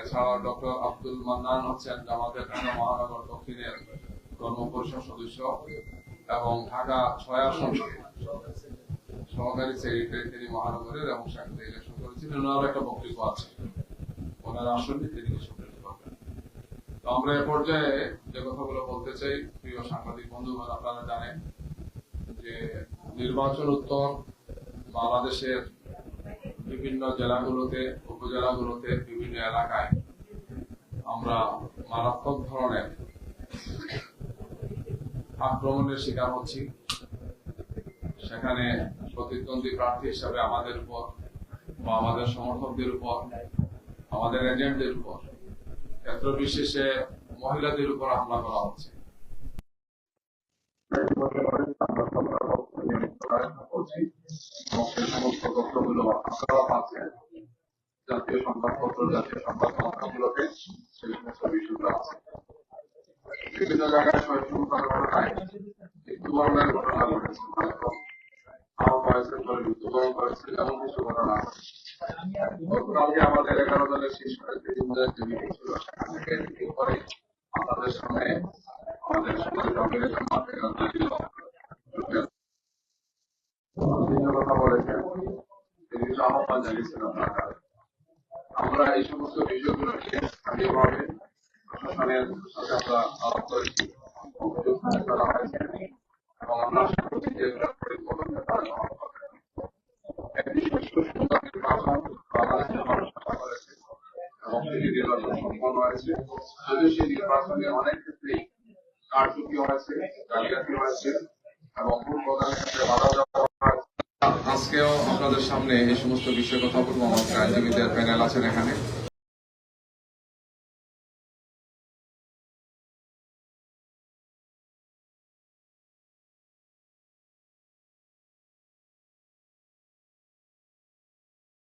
এছাড়াও আব্দুল মান্নান এবং ঢাকা এবং একটা বক্তব্য আছে। ওনার আমরা এ পর্যায়ে যে কথাগুলো বলতে চাই, প্রিয় সাংবাদিক বন্ধুগণ, আপনারা জানেন যে নির্বাচন উত্তর বাংলাদেশের বিভিন্ন জেলাগুলোতে, উপজেলাগুলোতে, বিভিন্ন এলাকায় আমরা মারাত্মক ধরনের আক্রমণের শিকার হচ্ছি। সেখানে প্রতিদ্বন্দ্বী প্রার্থী হিসাবে আমাদের উপর বা আমাদের সমর্থকদের উপর, আমাদের এজেন্টদের উপর, ক্ষেত্র বিশেষে মহিলাদের উপর হামলা করা হচ্ছে। তথ্যগুলো আপনারা জাতীয় সংবাদ মাধ্যমগুলোতে সেই সমস্ত বিষয়গুলো আছে বিভিন্ন জায়গায় সহিংসতার ঘটনায় মৃত্যুবরণের ঘটনা ঘটেছে হয়তো আছে। গতকালকে আমাদের সামনে আমাদের সমাজের অগ্রগতি মাধ্যমে বিভিন্ন কথা বলেছেন বিভিন্ন আহ্বান জানিয়েছেন আপনারা আমরা এই সমস্ত বিষয়গুলোকে স্থানীয়ভাবে প্রশাসনের সাথে আমরা আলাপ করেছি অভিযোগ হয়েছে এবং আমরা আশা করছি অনেক ক্ষেত্রেই কারচুপি হয়েছে জালিয়াতি হয়েছে এবং ভোট প্রদানের ক্ষেত্রে বাধা দেওয়া আজকেও আপনাদের সামনে এই সমস্ত বিষয়ে কথা বলব। আমাদের আইনজীবীদের প্যানেল আছেন এখানে।